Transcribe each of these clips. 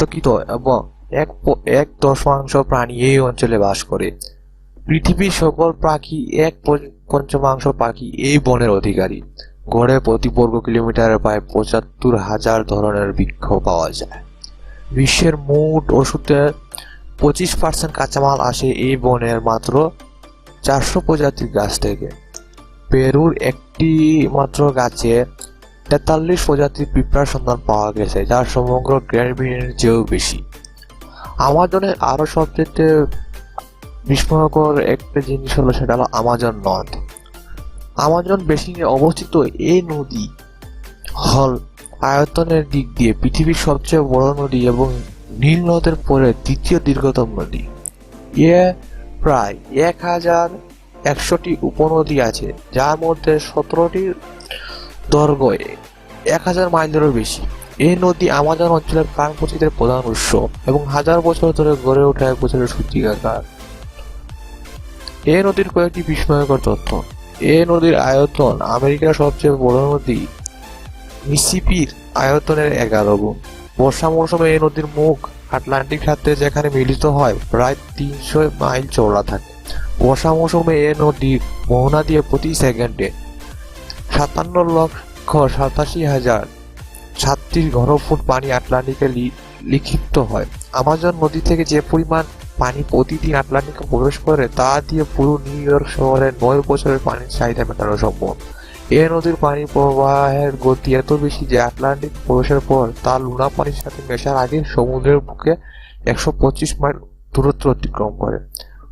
আলোকিত এবং এক এক দশমাংশ প্রাণী এই অঞ্চলে বাস করে। পৃথিবীর সকল পাখি এক পঞ্চমাংশ পাখি এই বনের অধিকারী। গড়ে প্রতি বর্গ কিলোমিটারে প্রায় পঁচাত্তর হাজার ধরনের বৃক্ষ পাওয়া যায়। বিশ্বের মোট ওষুধের পঁচিশ পার্সেন্ট কাঁচামাল আসে এই বনের মাত্র চারশো প্রজাতির গাছ থেকে। পেরুর একটি মাত্র গাছে তেতাল্লিশ প্রজাতির পিঁপড়ার সন্ধান পাওয়া গেছে, যা সমগ্র গ্র্যান্ড ব্রিটেনের চেয়েও বেশি। আমাজনের আরও সবচেয়ে বিস্ময়কর একটা জিনিস হলো সেটা হলো আমাজন নদ। আমাজন বেসিনে অবস্থিত এই নদী হল আয়তনের দিক দিয়ে পৃথিবীর সবচেয়ে বড় নদী এবং নীল নদের পরে দ্বিতীয় দীর্ঘতম নদী। এ প্রায় এক হাজার একশোটি উপনদী আছে, যার মধ্যে সতেরোটির দৈর্ঘ্য এক হাজার মাইলেরও বেশি। এই নদী আমাজন অঞ্চলের প্রাণ প্রধান উৎস এবং হাজার বছর ধরে গড়ে ওঠা এক বছরের সূচিকাগার এই নদীর কয়েকটি বিস্ময়কর তথ্য। এই নদীর আয়তন আমেরিকার সবচেয়ে বড় নদী মিসিপির আয়তনের এগারো গুণ। বর্ষা মৌসুমে এই নদীর মুখ আটলান্টিক সাথে যেখানে মিলিত হয়, প্রায় তিনশো মাইল চওড়া থাকে। বর্ষা মৌসুমে এ নদীর মোহনা দিয়ে প্রতি সেকেন্ডে সাতান্ন লক্ষ সাতাশি হাজার সাতত্রিশ ঘনফুট পানি আটলান্টিকে লি- লিখিত হয়। আমাজন নদী থেকে যে পরিমাণ পানি প্রতিদিন আটলান্টিকে প্রবেশ করে, তা দিয়ে পুরো নিউ ইয়র্ক শহরের নয় বছরের পানির চাহিদা মেটানো সম্ভব। এই নদীর পানি প্রবাহের গতি এত বেশি যে আটলান্টিক প্রবেশের পর তা লুনা পানির সাথে মেশার আগে সমুদ্রের বুকে একশো পঁচিশ মাইল দূরত্ব অতিক্রম করে।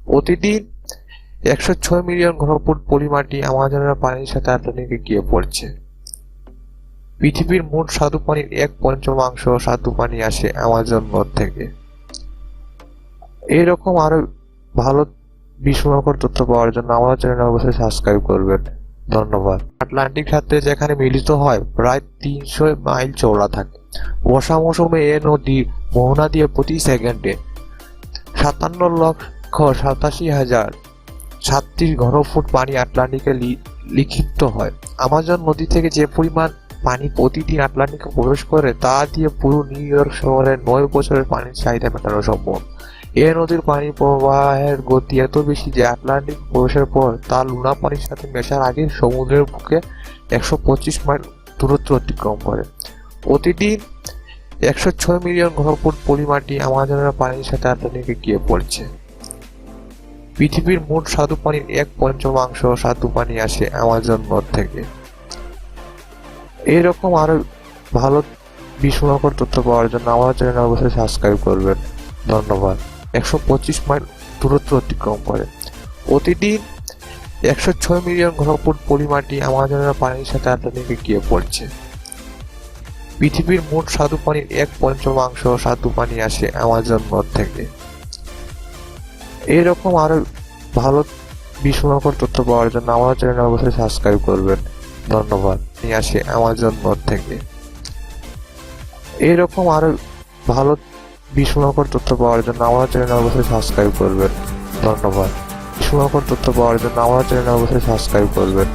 প্রতিদিন একশো ছয় মিলিয়ন ঘনফুট পরিমাণটি আমাজনের পানির সাথে আটলান্টিকে গিয়ে পড়ছে। পৃথিবীর মোট স্বাদু পানির এক পঞ্চমাংশ স্বাদু পানি আসে আমাজন নদ থেকে। এইরকম আরও ভালো বিস্ময়কর তথ্য পাওয়ার জন্য আমাদের চ্যানেল অবশ্যই সাবস্ক্রাইব করবেন। ধন্যবাদ। আটলান্টিক সাথে যেখানে মিলিত হয় প্রায় তিনশো মাইল চওড়া থাকে। বর্ষা মৌসুমে এ নদী মোহনা দিয়ে প্রতি সেকেন্ডে সাতান্ন লক্ষ সাতাশি হাজার সাতত্রিশ ঘনফুট পানি আটলান্টিকে লি- লিখিত হয়। আমাজন নদী থেকে যে পরিমাণ পানি প্রতিদিন আটলান্টিকে প্রবেশ করে, তা দিয়ে পুরো নিউ ইয়র্ক শহরের নয় বছরের পানির চাহিদা মেটানো সম্ভব। এই নদীর পানি প্রবাহের গতি এত বেশি যে আটলান্টিক প্রবেশের পর তা লুনা পানির সাথে মেশার আগে সমুদ্রের বুকে একশো পঁচিশ মাইল দূরত্ব অতিক্রম করে। প্রতিদিন একশো ছয় মিলিয়ন ঘনফুট পরিমাণটি আমাজনের পানির সাথে আটলান্টিকে গিয়ে পড়ছে। পৃথিবীর মোট স্বাদু পানির এক পঞ্চমাংশ স্বাদু পানি আসে আমাজন নদ থেকে। এইরকম আরও ভালো বিস্ময়কর তথ্য পাওয়ার জন্য আমার চ্যানেল অবশ্যই সাবস্ক্রাইব করবেন। ধন্যবাদ। একশো পঁচিশ মাইল দূরত্ব অতিক্রম করে। প্রতিদিন একশো ছয় মিলিয়ন ঘনফুট পরিমাটি আমাজনের পানির সাথে আটলান্টিকে গিয়ে পড়ছে। পৃথিবীর মোট স্বাদু পানির এক পঞ্চমাংশ স্বাদু পানি আসে আমাজন নদ থেকে। এইরকম আরও ভালো বিস্ময়কর তথ্য পাওয়ার জন্য আমার চ্যানেল অবশ্যই সাবস্ক্রাইব করবেন। ধন্যবাদ। নিয়ে আসে অ্যামাজন নদ থেকে। এইরকম আরও ভালো বিস্ময়কর তথ্য পাওয়ার জন্য আমার চ্যানেল অবশ্যই সাবস্ক্রাইব করবেন। ধন্যবাদ। বিস্ময়কর তথ্য পাওয়ার জন্য আমার চ্যানেল অবশ্যই সাবস্ক্রাইব করবেন।